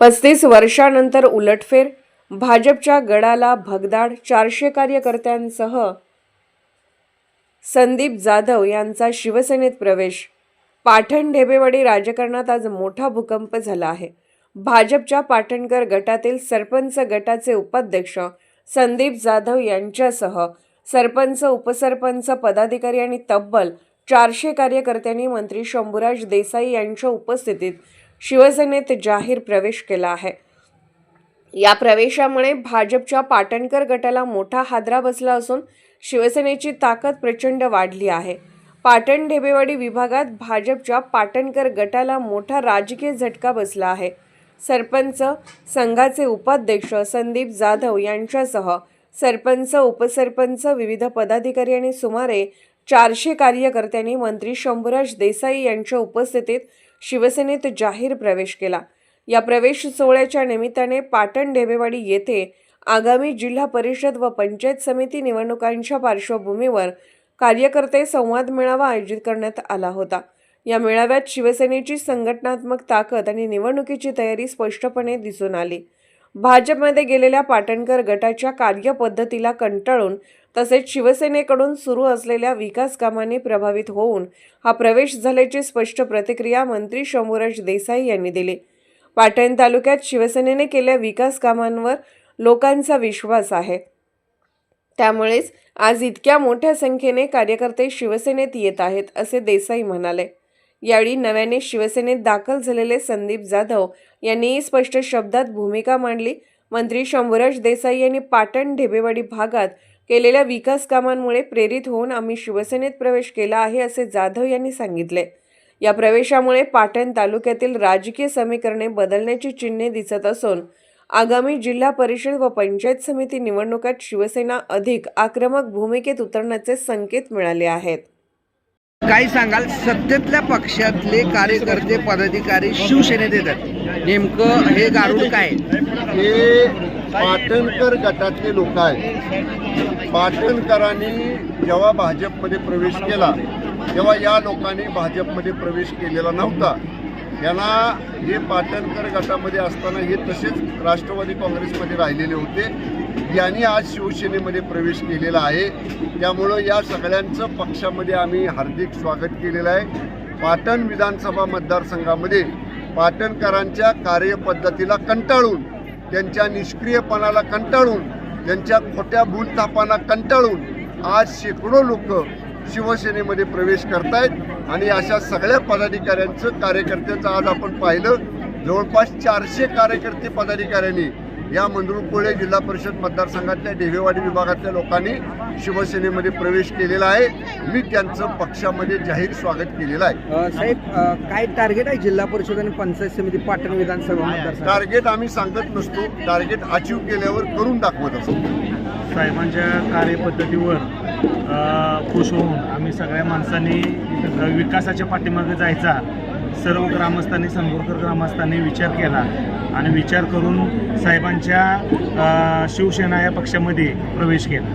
पस्तीस वर्षानंतर उलटफेर भाजपच्या गडाला भगदाड चारशे कार्यकर्त्यांसह संदीप जाधव यांचा शिवसेनेत प्रवेश. पाठण ढेबेवाडी राजकारणात आज मोठा भूकंप झाला आहे. भाजपच्या पाटणकर गटातील सरपंच गटाचे उपाध्यक्ष संदीप जाधव यांच्यासह सरपंच उपसरपंच पदाधिकारी आणि तब्बल चारशे कार्यकर्त्यांनी मंत्री शंभूराज देसाई यांच्या उपस्थितीत शिवसेनेत जाहीर प्रवेश केला आहे. या प्रवेशामुळे भाजपच्या पाटणकर गटाला मोठा हादरा बसला असून शिवसेनेची ताकद प्रचंड वाढली आहे. पाटण ढेबेवाडी विभागात भाजपच्या पाटणकर गटाला मोठा राजकीय झटका बसला आहे. सरपंच संघाचे उपाध्यक्ष संदीप जाधव यांच्यासह सरपंच उपसरपंच विविध पदाधिकारी आणि सुमारे चारशे कार्यकर्त्यांनी मंत्री शंभूराज देसाई यांच्या उपस्थितीत शिवसेनेत जाहीर प्रवेश केला. या प्रवेश सोहळ्याच्या निमित्ताने पाटण ढेबेवाडी येथे आगामी जिल्हा परिषद व पंचायत समिती निवडणुकांच्या पार्श्वभूमीवर कार्यकर्ते संवाद मेळावा आयोजित करण्यात आला होता. या मेळाव्यात शिवसेनेची संघटनात्मक ताकद आणि निवडणुकीची तयारी स्पष्टपणे दिसून आली. भाजपमध्ये गेलेल्या पाटणकर गटाच्या कार्यपद्धतीला कंटाळून तसेच शिवसेनेकडून सुरू असलेल्या विकास कामांनी प्रभावित होऊन हा प्रवेश झाल्याची स्पष्ट प्रतिक्रिया मंत्री शंभूराज देसाई यांनी दिली. पाटण तालुक्यात शिवसेनेने केलेल्या विकास कामांवर लोकांचा विश्वास आहे. त्यामुळेच आज इतक्या मोठ्या संख्येने कार्यकर्ते शिवसेनेत येत आहेत असे देसाई म्हणाले. यावेळी नव्याने शिवसेनेत दाखल झालेले संदीप जाधव यांनी स्पष्ट शब्दात भूमिका मांडली. मंत्री शंभूराज देसाई यांनी पाटण ढेबेवाडी भागात केलेल्या विकास कामांमुळे प्रेरित होऊन आम्ही शिवसेनेत प्रवेश केला आहे असे जाधव यांनी सांगितले. या प्रवेशामुळे पाटण तालुक्यातील राजकीय समीकरणे बदलण्याची चिन्हे दिसत असून आगामी जिल्हा परिषद व पंचायत समिती निवडणुकात शिवसेना अधिक आक्रमक भूमिकेत उतरण्याचे संकेत मिळाले आहेत. काय सांगाल? सत्तेतल्या पक्षातले कार्यकर्ते पदाधिकारी शिवसेनेत येतात. नेमकं हे गारुड काय? हे पाटणकर गटातले लोक आहेत. पाटणकरांनी जेव्हा भाजपमध्ये प्रवेश केला तेव्हा या लोकांनी भाजपमध्ये प्रवेश केलेला नव्हता. यांना हे पाटणकर गटामध्ये असताना हे तसेच राष्ट्रवादी काँग्रेसमध्ये राहिलेले होते. यांनी आज शिवसेनेमध्ये प्रवेश केलेला आहे. त्यामुळं या सगळ्यांचं पक्षामध्ये आम्ही हार्दिक स्वागत केलेलं आहे. पाटण विधानसभा मतदारसंघामध्ये पाटणकरांच्या कार्यपद्धतीला कंटाळून त्यांच्या निष्क्रियपणाला कंटाळून त्यांच्या खोट्या भूलथापांना कंटाळून आज शेकडो लोक शिवसेनेमध्ये प्रवेश करतायत आणि अशा सगळ्या पदाधिकाऱ्यांचं कार्यकर्त्यांचं आज आपण पाहिलं. जवळपास चारशे कार्यकर्ते पदाधिकाऱ्यांनी या मंदरुळकोळे जिल्हा परिषद मतदारसंघातल्या ढेवेवाडी विभागातल्या लोकांनी शिवसेनेमध्ये प्रवेश केलेला आहे. मी त्यांचं पक्षामध्ये जाहीर स्वागत केलेलं आहे. साहेब काय टार्गेट आहे जिल्हा परिषद आणि पंचायत समिती पाटण विधानसभा टार्गेट आम्ही सांगत नसतो. टार्गेट अचीव केल्यावर करून दाखवत असतो. साहेबांच्या कार्यपद्धतीवर खुश होऊन आम्ही सगळ्या माणसांनी विकासाच्या पाठीमागे जायचा सर्व ग्रामस्थांनी संगोरकर ग्रामस्थांनी विचार केला आणि विचार करून साहेबांच्या शिवसेना या पक्षामध्ये प्रवेश केला.